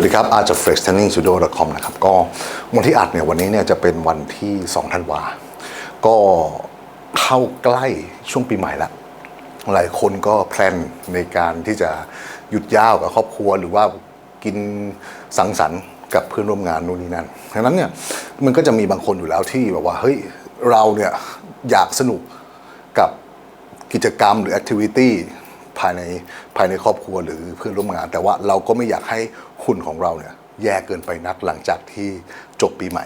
วัสดีครับ อาจาก flex training studio com นะครับ ก็วันที่อัดเนี่ยวันนี้เนี่ยจะเป็นวันที่2ธันวา ก็เข้าใกล้ช่วงปีใหม่ละ หลายคนก็แพลนในการที่จะหยุดยาวกับครอบครัว หรือว่ากินสังสรรค์กับเพื่อนร่วมงานนู่นนี่นั่นดังนั้นเนี่ยมันก็จะมีบางคนอยู่แล้วที่แบบว่าเฮ้ยเราเนี่ยอยากสนุกกับกิจกรรมหรือแอคทิวิตี้ภายในภายในครอบครัวหรือเพื่อนร่วมงาน แต่ว่าเราก็ไม่อยากให้ หุ่นของเราเนี่ยแย่เกินไปนักหลังจากที่จบปีใหม่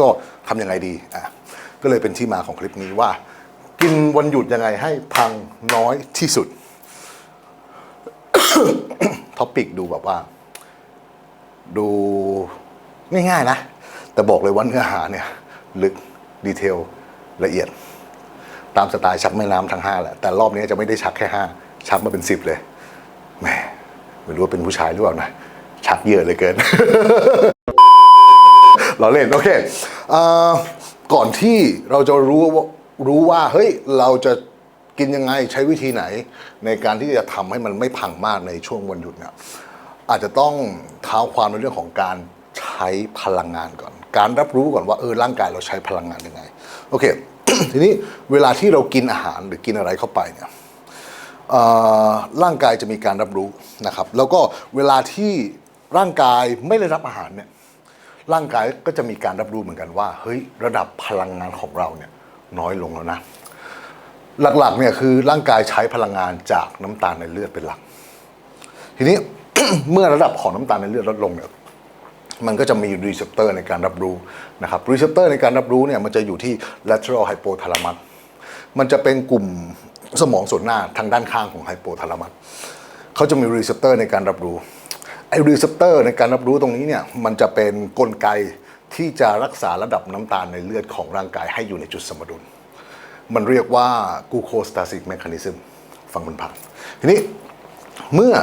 ก็ทำยังไงดีอะก็เลยเป็นที่มาของคลิปนี้ว่า กินวันหยุดยังไงให้พังน้อยที่สุดท็อปิกดูแบบว่า ดูง่ายๆนะ แต่บอกเลยว่าเนื้อหาเนี่ย ลึกดีเทลละเอียด ตามสไตล์ชักแม่น้ำทั้งห้าแหละแต่รอบนี้จะไม่ได้ชักแค่ห้าชักมาเป็นสิบเลยแหมไม่รู้ว่าเป็นผู้ชายหรือเปล่านะ ชักเยอะเลยเกิน เราเล่น โอเคก่อนที่เราจะรู้ว่ารู้ว่าเฮ้ยเราจะกินยังไงใช้วิธีไหน ในการที่จะทำให้มันไม่พังมากในช่วงวันหยุดเนี่ยอาจจะต้องเท้าความในเรื่องของการใช้พลังงานก่อน การรับรู้ก่อนว่าเออร่างกายเราใช้พลังงานยังไงโอเค ทีนี้เวลาที่เรากินอาหารหรือกินอะไรเข้าไปเนี่ยร่างกายจะมีการรับรู้นะครับ แล้วก็เวลาที่ ร่างกายไม่ได้รับอาหารเนี่ยร่างกายก็จะมีการรับรู้เหมือนกันว่าเฮ้ยระดับพลังงานของเราเนี่ยน้อยลงแล้วนะ หลักๆเนี่ยคือร่างกายใช้พลังงานจากน้ำตาลในเลือดเป็นหลัก ทีนี้เมื่อระดับของน้ำตาลในเลือดลดลงเนี่ยมันก็จะมีรีเซพเตอร์ในการรับรู้นะครับรีเซพเตอร์ในการรับรู้เนี่ยมันจะอยู่ที่ lateral hypothalamus มันจะเป็นกลุ่มสมองส่วนหน้าทางด้านข้างของ hypothalamus เขาจะมีรีเซพเตอร์ในการรับรู้ อ้รีเซพเตอร์ในการรับรู้ตรงนี้เนี่ยมันจะเป็นกลไกที่จะรักษาระดับน้ำตาลในเลือดของร่างกายให้อยู่ในจุดสมดุล มันเรียกว่า glucostatic mechanism ฟังมันผ่านทีนี้เมื่อ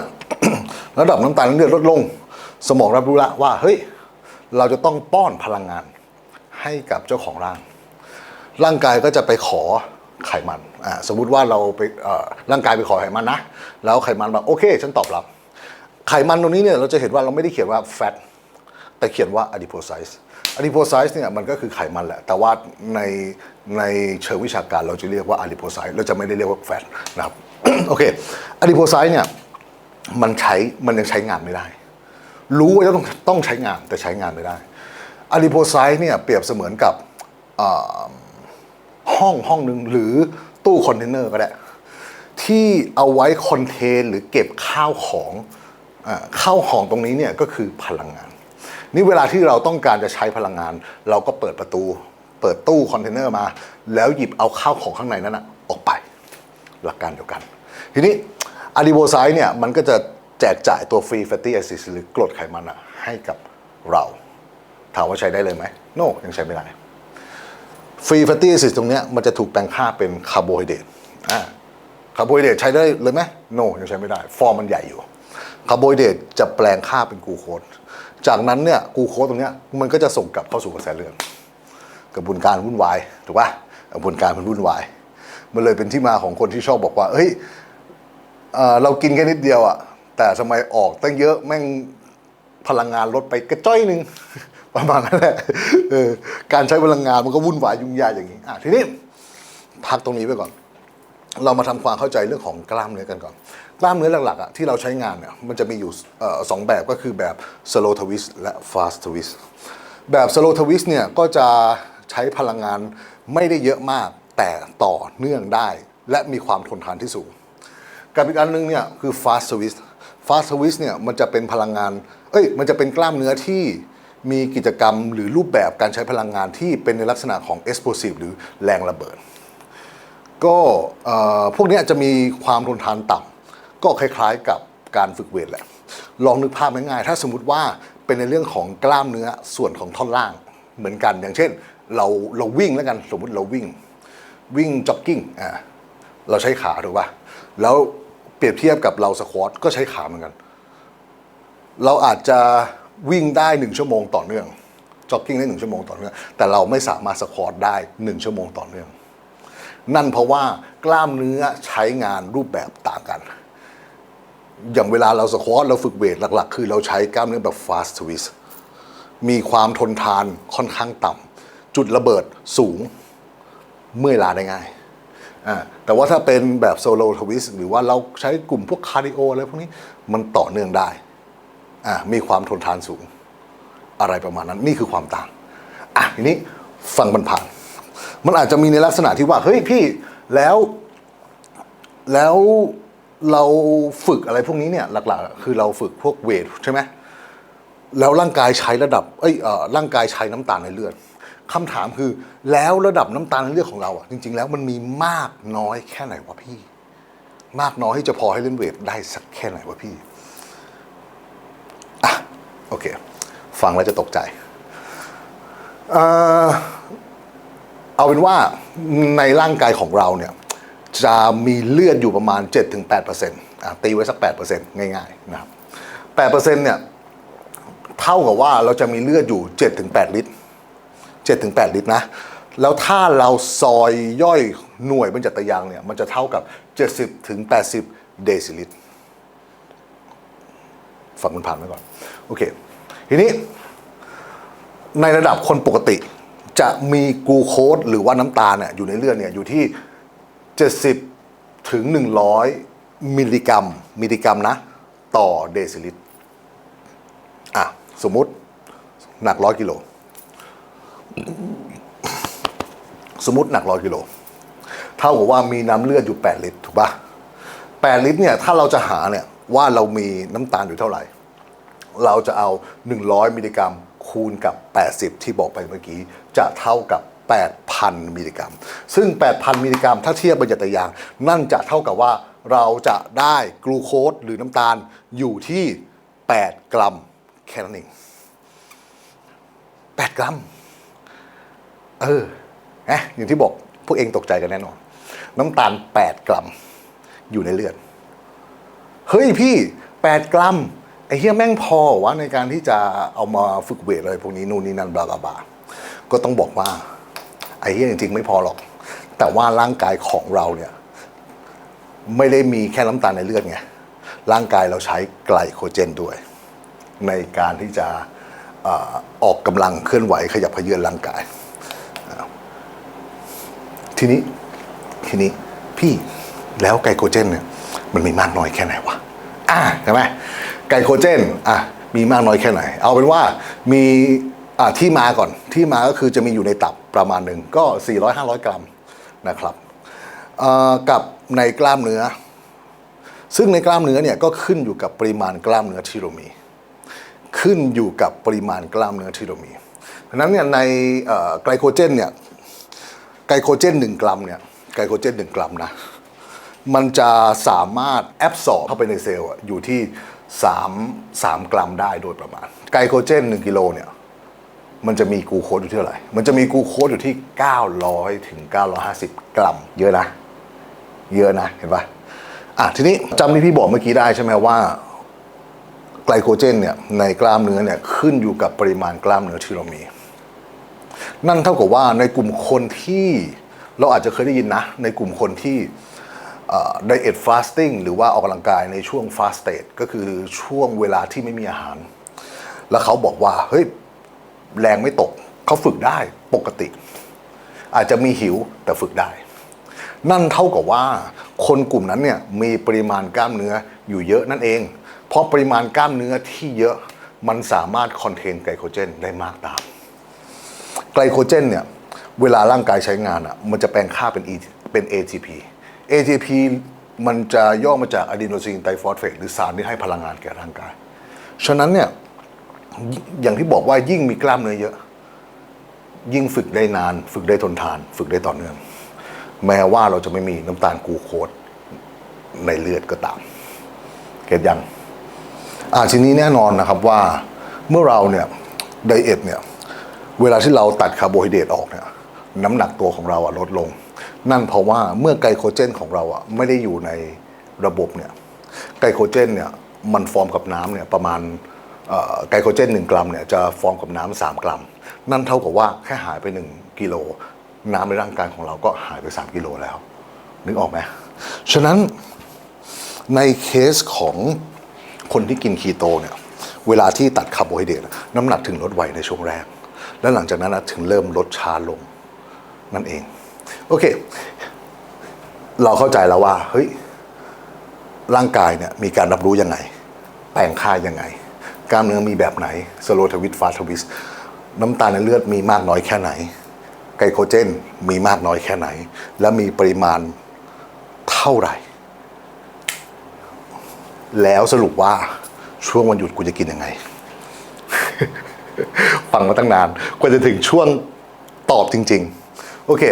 ระดับน้ำตาลในเลือดลดลง สมองรับรู้ละว่าเฮ้ยเราจะต้องป้อนพลังงานให้กับเจ้าของร่าง ร่างกายก็จะไปขอไขมันอ่าสมมุติว่าเราไปร่างกายไปขอไขมันนะ แล้วไขมันแบบโอเค ฉันตอบรับ ไขมันตรงนี้เนี่ยเราจะเห็นว่าเราไม่ได้เขียนว่า fat แต่เขียนว่า adipocyte adipocyte เนี่ยมันก็คือไขมันแหละ แต่ว่าในในเชิงวิชาการเราจะเรียกว่า adipocyte เราจะไม่ได้เรียกว่า fat นะครับ โอเค adipocyte เนี่ยมันใช้มันยังใช้งานไม่ได้ รู้ว่าจะต้องต้องใช้งานแต่ใช้งานไม่ได้ adipocyte เนี่ยเปรียบเสมือนกับห้องห้องหนึ่งหรือตู้คอนเทนเนอร์ก็ได้ ที่เอาไว้คอนเทนหรือเก็บข้าวของ อาข้าวของตรงนี้เนี่ยก็คือพลังงาน นี่เวลาที่เราต้องการจะใช้พลังงาน เราก็เปิดประตู เปิดตู้คอนเทนเนอร์มา แล้วหยิบเอาข้าวของข้างในนั้นนะออกไปหลักการเดียวกัน ทีนี้อะดีโบไซต์เนี่ยมันก็จะแจกจ่ายตัวฟรีแฟตตี้แอซิดหรือกรดไขมันอะให้กับเราถามว่าใช้ได้เลยไหมโนยังใช้ไม่ได้ฟรีแฟตตี้แอซิดตรงนี้มันจะถูกแปลงค่าเป็นคาร์โบไฮเดรตอ่าคาร์โบไฮเดรตใช้ได้เลยไหมโนยังใช้ไม่ได้ ฟอร์มมันใหญ่อยู่ คาร์โบไฮเดรตจะแปลงค่าเป็นกลูโคสจากนั้นเนี่ยกลูโคสตรงเนี้ยมันก็จะส่งกลับเข้าสู่กระแสเลือดกระบวนการวุ่นวายถูกป่ะกระบวนการมันวุ่นวายมันเลยเป็นที่มาของคนที่ชอบบอกว่าเฮ้ยเรากินแค่นิดเดียวอะแต่ทำไมออกตั้งเยอะแม่งพลังงานลดไปกระจ้อยหนึ่งประมาณนั้นแหละเออการใช้พลังงานมันก็วุ่นวายยุ่งยากอย่างนี้อะทีนี้พักตรงนี้ไว้ก่อน เรามาทำความเข้าใจเรื่องของกล้ามเนื้อกันก่อน กล้ามเนื้อหลักๆอะที่เราใช้งานเนี่ยมันจะมีอยู่สองแบบก็คือแบบ slow twist และ fast twist แบบ slow twist เนี่ยก็จะใช้พลังงานไม่ได้เยอะมากแต่ต่อเนื่องได้ และมีความทนทานที่สูง กับอีกอันหนึงเนี่ยคือ fast twist fast twist เนี่ยมันจะเป็นพลังงานเอ้ยมันจะเป็นกล้ามเนื้อที่มีกิจกรรมหรือรูปแบบการใช้พลังงานที่เป็นในลักษณะของ explosive หรือแรงระเบิด ก็พวกนี้จะมีความทนทานต่ำ ก็คล้ายๆกับการฝึกเวทแหละ ลองนึกภาพง่ายๆ ถ้าสมมติว่าเป็นในเรื่องของกล้ามเนื้อส่วนของท่อนล่างเหมือนกัน อย่างเช่น เราเราวิ่งแล้วกันสมมติเราวิ่งวิ่งจ็อกกิ้งอ่าเราใช้ขาถูกป่ะแล้วเปรียบเทียบกับเราสควอตก็ใช้ขาเหมือนกัน เราอาจจะวิ่งได้หนึ่งชั่วโมงต่อเนื่องจ็อกกิ้งได้หนึ่งชั่วโมงต่อเนื่องแต่เราไม่สามารถสควอตได้หนึ่งชั่วโมงต่อเนื่อง นั่นเพราะว่ากล้ามเนื้อใช้งานรูปแบบต่างกัน อย่างเวลาเราสควอตเราฝึกเวทหลักๆ คือเราใช้กล้ามเนื้อแบบ fast twist มีความทนทานค่อนข้างต่ำจุดระเบิดสูงเมื่อยล้าได้ง่ายแต่ว่าถ้าเป็นแบบโซโลทวิสหรือว่าเราใช้กลุ่มพวกคาร์ดิโออะไรพวกนี้มันต่อเนื่องได้ มีความทนทานสูง อะไรประมาณนั้นนี่คือความต่าง อะทีนี้ฟังมันผ่าน มันอาจจะมีในลักษณะที่ว่า เฮ้ยพี่แล้วแล้ว เราฝึกอะไรพวกนี้เนี่ยหลักๆ คือเราฝึกพวกเวทใช่ไหมแล้วร่างกายใช้ระดับเอ้ยเอ่อร่างกายใช้น้ำตาลในเลือดคำถามคือแล้วระดับน้ำตาลในเลือดของเราอะจริง ๆ แล้วมันมีมากน้อยแค่ไหนวะพี่ มากน้อยที่จะพอให้เล่นเวทได้สักแค่ไหนวะพี่อะโอเค ฟังแล้วจะตกใจเอ่อเอาเป็นว่าในร่างกายของเราเนี่ย จะมีเลือดอยู่ประมาณ 7-8%อะตีไว้สัก 8%ง่ายๆนะครับ8%เนี่ยเท่ากับว่าเราจะมีเลือดอยู่ 7-8 ลิตร 7-8 ลิตรนะแล้วถ้าเราซอยย่อยหน่วยบรรจัตยางเนี่ยมันจะเท่ากับ 70-80 เดซิลิตรฟังมันผ่านไปก่อน โอเค ทีนี้ ในระดับคนปกติจะมีกูโคสหรือว่าน้ำตาลเนี่ยอยู่ในเลือดเนี่ยอยู่ที่ 70 ถึง 100 มิลลิกรัม มิลลิกรัมนะ ต่อเดซิลิตรอะ สมมุติหนักร้อยกิโล สมมติหนักร้อยกิโล เท่ากับว่ามีน้ำเลือดอยู่ 8 ลิตร ถูกปะ8 ลิตรเนี่ย ถ้าเราจะหาเนี่ย ว่าเรามีน้ำตาลอยู่เท่าไหร่ เราจะเอา 100 มิลลิกรัมคูณกับ 80 ที่บอกไปเมื่อกี้ จะเท่ากับ 8,000 มิลลิกรัม ซึ่ง 8,000 มิลลิกรัม ถ้าเทียบบรรจัตยาง นั่นจะเท่ากับว่าเราจะได้กลูโคสหรือน้ำตาลอยู่ที่ 8 กรัมแค่นั้นเอง8 กรัม เออเอะอย่างที่บอกพวกเองตกใจกันแน่นอน น้ำตาล 8 กรัม อยู่ในเลือด เฮ้ยพี่ 8 กรัมไอ้เฮียแม่งพอวะในการที่จะเอามาฝึกเวทอะไรพวกนี้นู่นนี่นั่นบลาบลาบลาก็ต้องบอกว่า ไอ้เฮียจริงๆ ไม่พอหรอก แต่ว่าร่างกายของเราเนี่ยไม่ได้มีแค่น้ำตาลในเลือดไง ร่างกายเราใช้ไกลโคเจนด้วย ในการที่จะออกกำลังเคลื่อนไหวขยับเขยื้อนร่างกาย ทีนี้ทีนี้พี่แล้วไกลโคเจนเนี่ยมันมีมากน้อยแค่ไหนวะอะใช่ไหมไกลโคเจนอะมีมากน้อยแค่ไหน เอาเป็นว่ามี ที่มาก่อนที่มาก็คือจะมีอยู่ในตับประมาณหนึ่งก็ 400-500 กรัมนะครับกับในกล้ามเนื้อ ซึ่งในกล้ามเนื้อเนี่ยก็ขึ้นอยู่กับปริมาณกล้ามเนื้อที่เรามี ขึ้นอยู่กับปริมาณกล้ามเนื้อที่เรามีดังนั้นเนี่ยในไกลโคเจนเนี่ยไกลโคเจน 1 กรัมเนี่ยไกลโคเจน 1 กรัมนะมันจะสามารถแอบสอบเข้าไปในเซลล์อะอยู่ที่ 3 3 กรัมได้โดยประมาณ ไกลโคเจน 1 กิโลเนี่ย มันจะมีกูโคสอยู่ที่เท่าไหร่ มันจะมีกูโคสอยู่ที่ 900 ถึง 950 กรัม เยอะนะ เยอะนะ เห็นปะอะ ทีนี้จำที่พี่บอกเมื่อกี้ได้ใช่ไหมว่า ไกลโคเจนเนี่ยในกล้ามเนื้อเนี่ยขึ้นอยู่กับปริมาณกล้ามเนื้อที่เรามี นั่นเท่ากับว่าในกลุ่มคนที่เราอาจจะเคยได้ยินนะ ในกลุ่มคนที่ไดเอทฟาสติ้งหรือว่าออกกำลังกายในช่วงฟาสเต e ก็คือช่วงเวลาที่ไม่มีอาหาร แล้วเขาบอกว่าเฮ้ย แรงไม่ตกเขาฝึกได้ปกติ อาจจะมีหิวแต่ฝึกได้ นั่นเท่ากับว่าคนกลุ่มนั้นเนี่ยมีปริมาณกล้ามเนื้ออยู่เยอะนั่นเอง เพราะปริมาณกล้ามเนื้อที่เยอะมันสามารถคอนเทนไกลโคเจนได้มากตาม ไกลโคเจนเนี่ยเวลาร่างกายใช้งานอะมันจะแปลงค่าเป็น E เป็น ATP ATP มันจะย่อมาจากอะดีโนซินไตรฟอสเฟตหรือสารที่ให้พลังงานแก่ร่างกาย ฉะนั้นเนี่ย อย่างที่บอกว่ายิ่งมีกล้ามเนื้อเยอะ ยิ่งฝึกได้นาน ฝึกได้ทนทาน ฝึกได้ต่อเนื่อง แม้ว่าเราจะไม่มีน้ำตาลกูโคสในเลือดก็ตามเก็ตยังอ่าทีนี้แน่นอนนะครับว่าเมื่อเราเนี่ยไดเอทเนี่ยเวลาที่เราตัดคาร์โบไฮเดรตออกเนี่ยน้ำหนักตัวของเราอะลดลง นั่นเพราะว่าเมื่อไกลโคเจนของเราอะไม่ได้อยู่ในระบบเนี่ยไกลโคเจนเนี่ยมันฟอร์มกับน้ำเนี่ยประมาณ ไกลโคเจน 1 กรัมเนี่ยจะฟอร์มกับน้ำ3กรัม นั่นเท่ากับว่าแค่หายไป 1 กิโล น้ำในร่างกายของเราก็หายไป 3 กิโลแล้ว นึกออกไหมฉะนั้นในเคสของคนที่กินคีโตเนี่ยเวลาที่ตัดคาร์โบไฮเดรตน้ำหนักถึงลดไวในช่วงแรก แล้วหลังจากนั้นถึงเริ่มลดช้าลงนั่นเอง โอเค เราเข้าใจแล้วว่าเฮ้ยร่างกายเนี่ยมีการรับรู้ยังไง แปลงค่ายังไง กล้ามเนื้อมีแบบไหนสโลทวิตฟาทวิสน้ำตาลในเลือดมีมากน้อยแค่ไหน ไกลโคเจนมีมากน้อยแค่ไหน และมีปริมาณเท่าไหร่ แล้วสรุปว่าช่วงวันหยุดกูจะกินยังไง ฟังมาตั้งนานกว่าจะถึงช่วงตอบจริง ๆ โอเค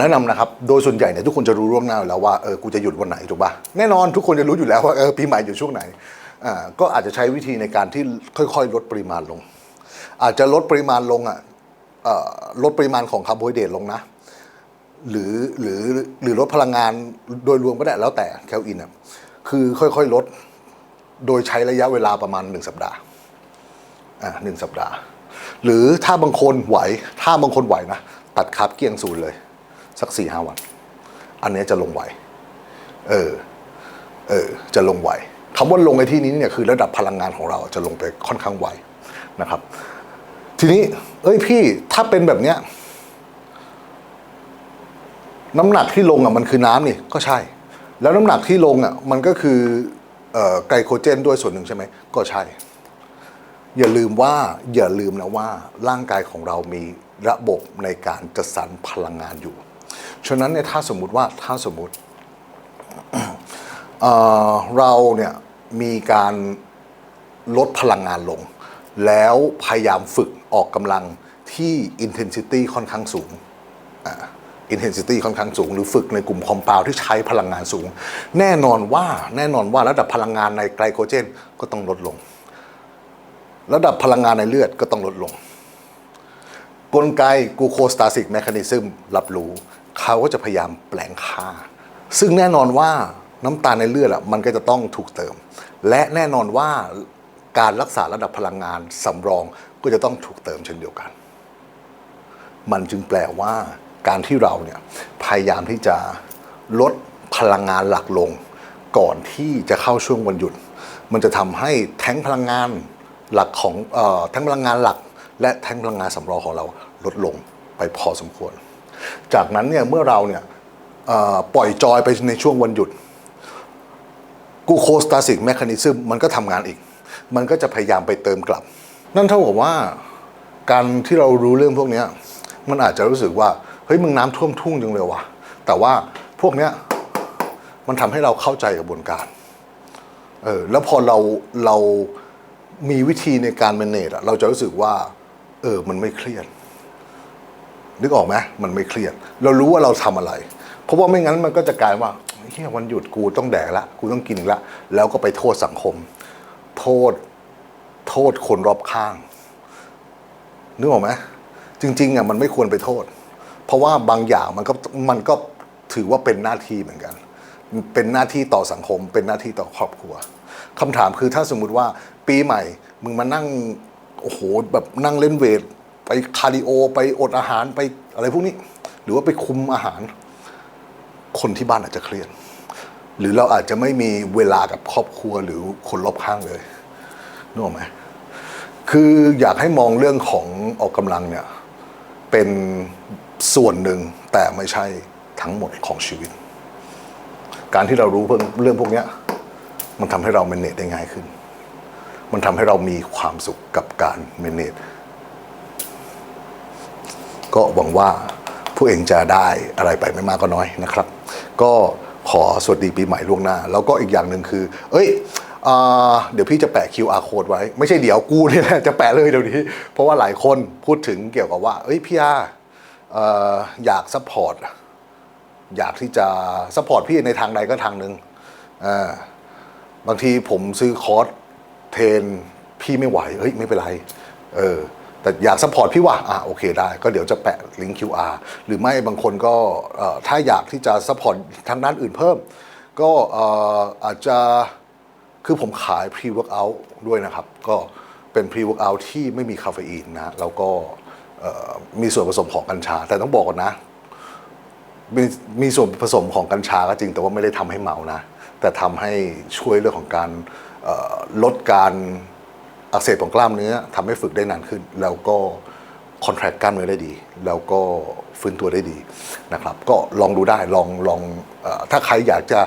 แนะนำนะครับ โดยส่วนใหญ่เนี่ยทุกคนจะรู้ล่วงหน้าอยู่แล้วว่าเออกูจะหยุดวันไหนถูกปะแน่นอนทุกคนจะรู้อยู่แล้วว่าเออปีใหม่อยู่ช่วงไหน ก็อาจจะใช้วิธีในการที่ค่อยๆ ลดปริมาณลง อาจจะลดปริมาณลงอะลดปริมาณของคาร์โบไฮเดรตลงนะ หรือหรือหรือลดพลังงานโดยรวมก็ได้แล้วแต่แคลอินอะคือค่อยๆ ลดโดยใช้ระยะเวลาประมาณหนึ่งสัปดาห์อ่าหนึ่งสัปดาห์ หรือถ้าบางคนไหว ถ้าบางคนไหวนะ ตัดคาร์บเกลี้ยงศูนย์เลย สักสี่ห้าวัน อันนี้จะลงไหว เออ เออ จะลงไหว คำว่าลงในที่นี้เนี่ยคือระดับพลังงานของเราจะลงไปค่อนข้างไวนะครับ ทีนี้ เอ้ยพี่ถ้าเป็นแบบเนี้ยน้ำหนักที่ลงอะมันคือน้ำนี่ก็ใช่ แล้วน้ำหนักที่ลงอะมันก็คืออไกลโคเจนด้วยส่วนหนึ่งใช่ไหมก็ใช่ อย่าลืมว่าอย่าลืมนะว่าร่างกายของเรามีระบบในการจัดสรรพลังงานอยู่ ฉะนั้นเนี่ยถ้าสมมุติว่าถ้าสมมติ เราเนี่ยมีการลดพลังงานลง แล้วพยายามฝึกออกกำลังที่ intensity ค่อนข้างสูง intensity ค่อนข้างสูง หรือฝึกในกลุ่มคอมเพลที่ใช้พลังงานสูง แน่นอนว่าแน่นอนว่าระดับพลังงานในไกลโคเจนก็ต้องลดลง ระดับพลังงานในเลือดก็ต้องลดลง กลไกกูโคสตาสิกแมคานิซึมรับรู้ เขาก็จะพยายามแปลงค่า ซึ่งแน่นอนว่า น้ำตาลในเลือดอะมันก็จะต้องถูกเติม และแน่นอนว่าการรักษาระดับพลังงานสำรองก็จะต้องถูกเติมเช่นเดียวกัน มันจึงแปลว่าการที่เราเนี่ยพยายามที่จะลดพลังงานหลักลง ก่อนที่จะเข้าช่วงวันหยุด มันจะทำให้แท้งพลังงานหลักของเอ่อแท้งพลังงานหลัก และแท้งพลังงานสำรองของเราลดลงไปพอสมควร จากนั้นเนี่ยเมื่อเราเนี่ยปล่อยจอยไปในช่วงวันหยุด กูโคสตาสิกแมคานิซึมมันก็ทำงานอีก มันก็จะพยายามไปเติมกลับ นั่นเท่ากับว่าการที่เรารู้เรื่องพวกนี้มันอาจจะรู้สึกว่า เฮ้ยมึงน้ำท่วมทุ่งจังเลยวะแต่ว่าพวกเนี้ยมันทำให้เราเข้าใจกระบวนการเออแล้วพอเราเรามีวิธีในการ manage อะเราจะรู้สึกว่า เออมันไม่เครียดนึกออกไหมมันไม่เครียด เรารู้ว่าเราทำอะไร เพราะว่าไม่งั้นมันก็จะกลายว่า เฮียวันหยุดกูต้องแดกละกูต้องกินอีกละแล้วก็ไปโทษสังคม โทษโทษคนรอบข้างนึกออกไหมจริงๆอะมันไม่ควรไปโทษ เพราะว่าบางอย่างมันก็มันก็ถือว่าเป็นหน้าที่เหมือนกัน เป็นหน้าที่ต่อสังคม เป็นหน้าที่ต่อครอบครัวคำถามคือถ้าสมมุติว่าปีใหม่ มึงมานั่งโอ้โหแบบนั่งเล่นเวท ไปคาร์ดิโอ ไปอดอาหารไปอะไรพวกนี้ หรือว่าไปคุมอาหาร คนที่บ้านอาจจะเครียด หรือเราอาจจะไม่มีเวลากับครอบครัวหรือคนรอบข้างเลยนึกออกไหมคืออยากให้มองเรื่องของออกกำลังเนี่ยเป็นส่วนหนึ่งแต่ไม่ใช่ทั้งหมดของชีวิต การที่เรารู้เรื่องพวกนี้มันทำให้เราเมนเนจได้ง่ายขึ้น มันทำให้เรามีความสุขกับการเมนเนจก็หวังว่าผู้เองจะได้อะไรไปไม่มากก็น้อยนะครับ ก็ขอสวัสดีปีใหม่ล่วงหน้า แล้วก็อีกอย่างหนึ่งคือ เอ้ยอ่าเดี๋ยวพี่จะแปะ QR code ไว้ ไม่ใช่เดี๋ยวกูนี่แหละจะแปะเลยเดี๋ยวนี้ เพราะว่าหลายคนพูดถึงเกี่ยวกับว่า เอ้ยพี่อาอยากซัพพอร์ตอยากที่จะซัพพอร์ตพี่ในทางใดก็ทางหนึ่งบางทีผมซื้อคอร์สเทรนพี่ไม่ไหวเฮ้ยไม่เป็นไร เออ แต่อยากซัพพอร์ตพี่ว่าอะโอเคได้ ก็เดี๋ยวจะแปะลิงก์ QR หรือไม่บางคนก็ถ้าอยากที่จะซัพพอร์ตทางด้านอื่นเพิ่ม ก็อาจจะคือผมขาย pre workout ด้วยนะครับ ก็เป็น pre workout ที่ไม่มีคาเฟอีนนะ แล้วก็มีส่วนผสมของกัญชา แต่ต้องบอกก่อนนะ มีมีส่วนผสมของกัญชาก็จริง แต่ว่าไม่ได้ทำให้เมานะ แต่ทำให้ช่วยเรื่องของการลดการ อักเสบของกล้ามเนื้อทำให้ฝึกได้นานขึ้น แล้วก็คอนแทรคกล้ามเนื้อได้ดี แล้วก็ฟื้นตัวได้ดีนะครับ ก็ลองดูได้ลองลองอถ้าใครอยากจะ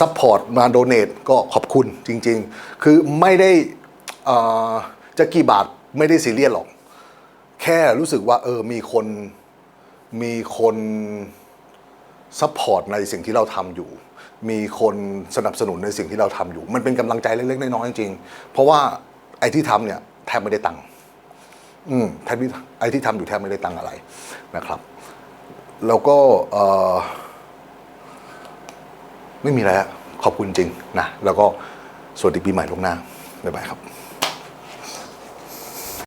ซัพพอร์ตมาโดเน a ก็ขอบคุณจริง ๆ คือไม่ได้จะกี่บาทไม่ได้ซีเรียสหรอก แค่รู้สึกว่าเออมีคนมีคนซัพพอร์ตในสิ่งที่เราทำอยู่ มีคนสนับสนุนในสิ่งที่เราทำอยู่ มันเป็นกำลังใจเล็กๆน้อยๆจริงๆเพราะว่า ไอ้ที่ทำเนี่ยแทบไม่ได้ตังค์อืมแทบไม่ไอ้ที่ทำอยู่แทบไม่ได้ตังค์อะไรนะครับ แล้วก็เออไม่มีอะไรอะขอบคุณจริงนะแล้วก็สวัสดีปีใหม่ล่วงหน้าบ๊ายบายครับ